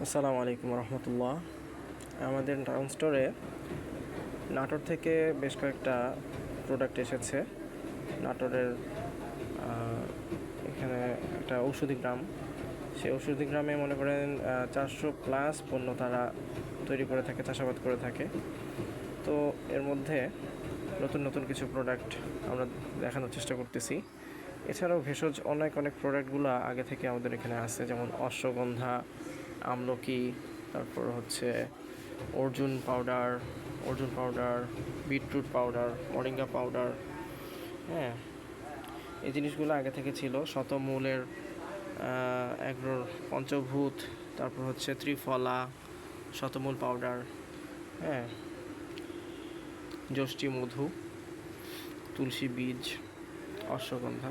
আসসালামু আলাইকুম রহমতুল্লাহ। আমাদের টাউন স্টোরে নাটোর থেকে বেশ কয়েকটা প্রোডাক্ট এসেছে। নাটোরের এখানে একটা ঔষধি গ্রাম। সেই ঔষধি গ্রামে মনে করেন চারশো প্লাস পণ্য তারা তৈরি করে থাকে, চাষাবাদ করে থাকে। তো এর মধ্যে নতুন নতুন কিছু প্রোডাক্ট আমরা দেখানোর চেষ্টা করতেছি। এছাড়াও ভেষজ অনেক অনেক প্রোডাক্টগুলো আগে থেকে আমাদের এখানে আছে, যেমন অশ্বগন্ধা আমলকি, তারপর হচ্ছে Arjun powder Arjun powder beetroot powder moringa powder হ্যাঁ। এই জিনিসগুলো আগে থেকে ছিল, শতমূলের এগ্রোর পঞ্চভূত, তারপর হচ্ছে ত্রিফলা, শতমূল পাউডার হ্যাঁ। যষ্টি মধু, তুলসী বীজ, অশ্বগন্ধা।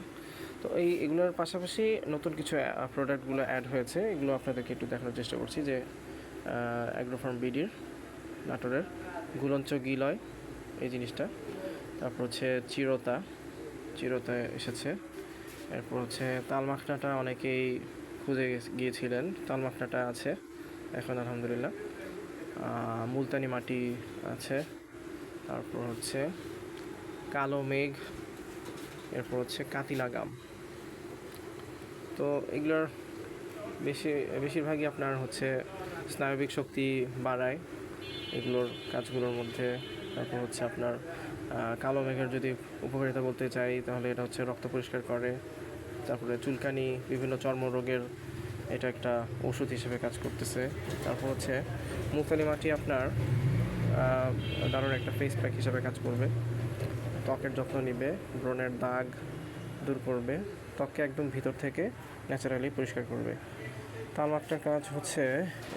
তো এই এগুলোর পাশাপাশি নতুন কিছু প্রোডাক্টগুলো অ্যাড হয়েছে। এগুলো আপনাদেরকে একটু দেখানোর চেষ্টা করছি যে অ্যাগ্রোফার্ম বিডির নাটোরের গুলঞ্চ গিলয়, এই জিনিসটা। তারপর হচ্ছে চিরতা চিরতা এসেছে। এরপর হচ্ছে তাল মাখনাটা অনেকেই খুঁজে গিয়েছিলেন। তাল মাখনাটা আছে, এখন আলহামদুলিল্লাহ। মুলতানি মাটি আছে। তারপর হচ্ছে কালো মেঘ। এরপর হচ্ছে কাতিলা গাম তো এগুলোর বেশি, বেশিরভাগই আপনার হচ্ছে স্নায়বিক শক্তি বাড়ায়। এগুলোর কাজগুলোর মধ্যে তারপর হচ্ছে আপনার কালো মেঘের যদি উপকারিতা বলতে চাই, তাহলে এটা হচ্ছে রক্ত পরিষ্কার করে। তারপরে চুলকানি, বিভিন্ন চর্মরোগের এটা একটা ওষুধ হিসেবে কাজ করতেছে। তারপর হচ্ছে মুলতানি মাটি আপনার দারুণ একটা ফেস প্যাক হিসেবে কাজ করবে। ত্বকের যত্ন নিবে, ব্রণের দাগ দূর করবে। ত্বককে একদম ভিতর থেকে ন্যাচারালি পরিষ্কার করবে। তালমাকটার কাজ হচ্ছে,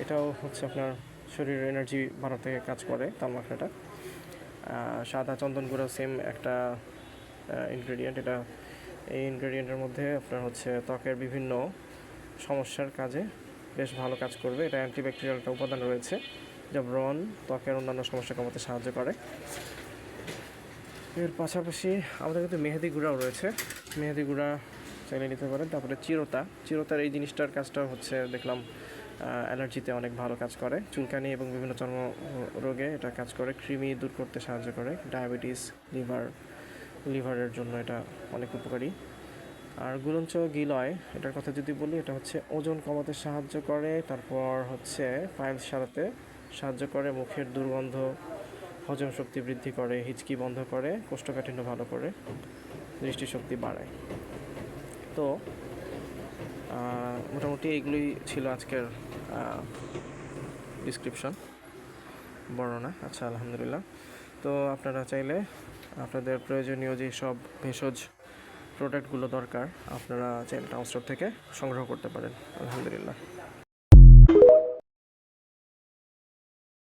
এটাও হচ্ছে আপনার শরীরের এনার্জি বাড়াতে কাজ করে তালমাকড়াটা সাদা চন্দন গুঁড়ো সেম একটা ইনগ্রেডিয়েন্ট এটা, এই ইনগ্রেডিয়েন্টের মধ্যে আপনার হচ্ছে ত্বকের বিভিন্ন সমস্যার কাজে বেশ ভালো কাজ করবে। এটা অ্যান্টিব্যাকটেরিয়াল একটা উপাদান রয়েছে, যা ব্রণ, ত্বকের অন্যান্য সমস্যা কমাতে সাহায্য করে। এর পাশাপাশি আমাদের কিন্তু মেহেদি গুঁড়াও রয়েছে। মেহেদি গুঁড়া চাইলে নিতে পারেন। তারপরে চিরতা। চিরতার এই জিনিসটার কাজটা হচ্ছে দেখলাম অ্যালার্জিতে অনেক ভালো কাজ করে। চুলকানি এবং বিভিন্ন চর্ম রোগে এটা কাজ করে। কৃমি দূর করতে সাহায্য করে। ডায়াবেটিস, লিভার, লিভারের জন্য এটা অনেক উপকারী। আর গুলঞ্চ গিলয়, এটার কথা যদি বলি, এটা হচ্ছে ওজন কমাতে সাহায্য করে। তারপর হচ্ছে পাইলস সারাতে সাহায্য করে। মুখের দুর্গন্ধ, হজম শক্তি বৃদ্ধি করে, হিচকি বন্ধ করে, কোষ্ঠকাঠিন্য ভালো করে, দৃষ্টিশক্তি বাড়ায়। তো মোটামুটি এগুলোই ছিল আজকের ডিসক্রিপশন বর্ণনা। আচ্ছা আলহামদুলিল্লাহ। তো আপনারা চাইলে আপনাদের প্রয়োজনীয় যে সব ভেষজ প্রোডাক্টগুলো দরকার, আপনারা চাইলে টাউন স্টোর থেকে সংগ্রহ করতে পারেন। আলহামদুলিল্লাহ।